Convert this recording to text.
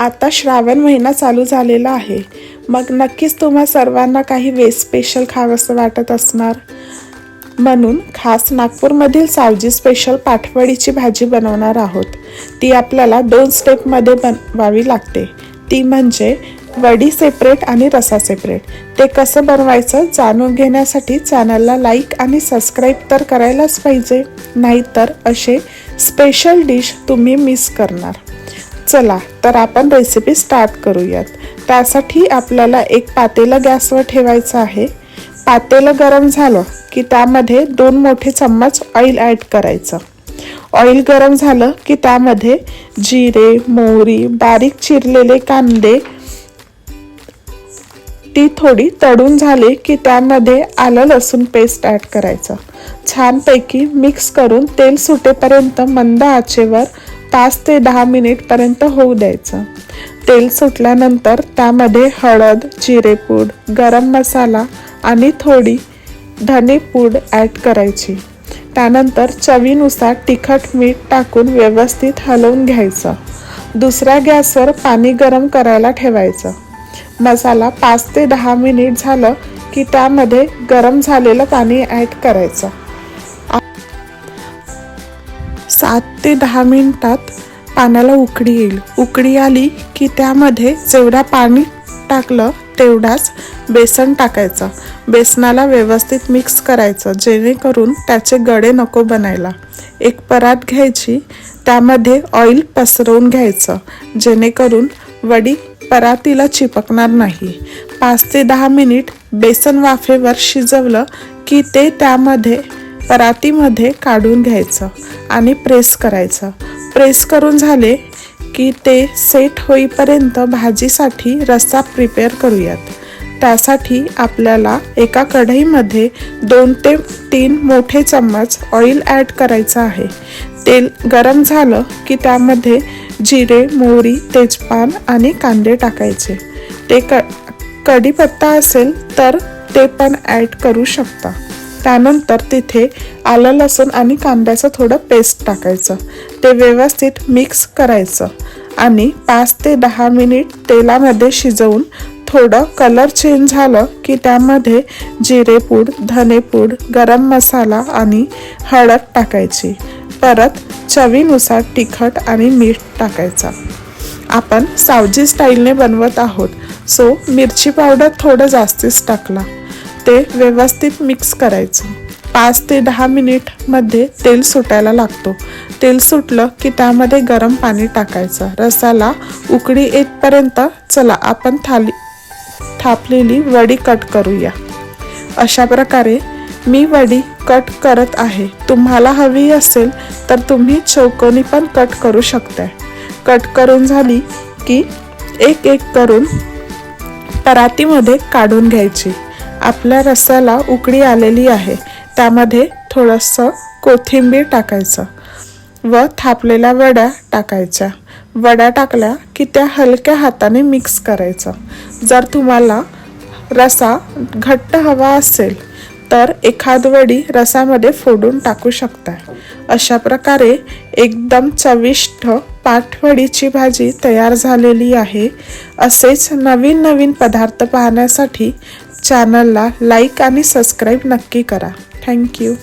आता श्रावण महिना चालू झालेला आहे. मग नक्कीच तुम्हा सर्वांना काही वेज स्पेशल खावंसं वाटत असणार. म्हणून खास नागपूरमधील सावजी स्पेशल पाठवडीची भाजी बनवणार आहोत. ती आपल्याला दोन स्टेपमध्ये बनवावी लागते. ती म्हणजे वडी सेपरेट आणि रसा सेपरेट ते कसं बनवायचं जाणून घेण्यासाठी चॅनलला लाईक आणि सबस्क्राईब तर करायलाच पाहिजे. नाहीतर असे स्पेशल डिश तुम्ही मिस करणार. चला तर आपण रेसिपी स्टार्ट करूयात. त्यासाठी आपल्याला एक पातेलं गॅसवर ठेवायचं आहे. पातेलं गरम झालं की त्यामध्ये दोन मोठे चम्मच ऑइल ॲड करायचं. ऑइल गरम झालं की त्यामध्ये जिरे मोहरी बारीक चिरलेले कांदे ती थोडी तडून झाली की त्यामध्ये आलं लसूण पेस्ट ॲड करायचं. छानपैकी मिक्स करून तेल सुटेपर्यंत मंद आचेवर पाच ते दहा मिनिटपर्यंत होऊ द्यायचं. तेल सुटल्यानंतर त्यामध्ये हळद जिरेपूड गरम मसाला आणि थोडी धनेपूड ॲड करायची. त्यानंतर चवीनुसार तिखट मीठ टाकून व्यवस्थित हलवून घ्यायचं. दुसऱ्या गॅसवर पाणी गरम करायला ठेवायचं. मसाला पाच ते दहा मिनिट झालं की त्यामध्ये गरम झालेलं पाणी ॲड करायचं. सात ते दहा मिनिटात पाण्याला उकडी येईल. उकळी आली की त्यामध्ये जेवढा पाणी टाकलं तेवढाच बेसन टाकायचं. बेसनाला व्यवस्थित मिक्स करायचं जेणेकरून त्याचे गडे नको बनायला. एक परात घ्यायची त्यामध्ये ऑइल पसरवून घ्यायचं जेणेकरून वडी परातीला चिपकणार नाही. पाच ते दहा मिनिट बेसन वाफेवर शिजवलं की ते त्यामध्ये परातीमध्ये काढून घ्यायचं आणि प्रेस करायचं. प्रेस करून झाले की ते सेट होईपर्यंत भाजीसाठी रस्सा प्रिपेअर करूयात. त्यासाठी आपल्याला एका कढईमध्ये दोन ते तीन मोठे चम्मच ऑइल ॲड करायचं आहे. तेल गरम झालं की त्यामध्ये जिरे मोहरी तेजपान आणि कांदे टाकायचे. ते क कढीपत्ता असेल तर ते पण ॲड करू शकता. त्यानंतर तिथे आलं लसूण आणि कांद्याचं थोडं पेस्ट टाकायचं. ते व्यवस्थित मिक्स करायचं. आणि पाच ते दहा मिनिट तेलामध्ये शिजवून थोडं कलर चेंज झालं की त्यामध्ये जिरेपूड धनेपूड गरम मसाला आणि हळद टाकायची. परत चवीनुसार तिखट आणि मीठ टाकायचा. आपण सावजी स्टाईलने बनवत आहोत. सो मिरची पावडर थोडं जास्तीच टाकला. ते व्यवस्थित मिक्स करायचं. पाच ते दहा मिनिटमध्ये तेल सुटायला लागतो. तेल सुटलं की त्यामध्ये गरम पाणी टाकायचं. रसाला उकडी येतपर्यंत चला आपण थाली थापलेली वडी कट करूया. अशा प्रकारे मी वडी कट करत आहे. तुम्हाला हवी असेल तर तुम्ही चौकोनी पण कट करू शकता कट करून झाली की एक एक करून परातीमध्ये काढून घ्यायची. आपल्या रसाला उकळी आलेली आहे. त्यामध्ये थोडंसं कोथिंबीर टाकायचं व थापलेल्या वड्या टाकायच्या. वड्या टाकल्या की त्या हलक्या हाताने मिक्स करायचं. जर तुम्हाला रसा घट्ट हवा असेल तर एखाद वडी रसामध्ये फोडून टाकू शकता अशा प्रकारे एकदम चविष्ट पाठवडीची भाजी तयार झालेली आहे. असेच नवीन नवीन पदार्थ पाहण्यासाठी चॅनलला लाईक आणि सबस्क्राईब नक्की करा. थँक्यू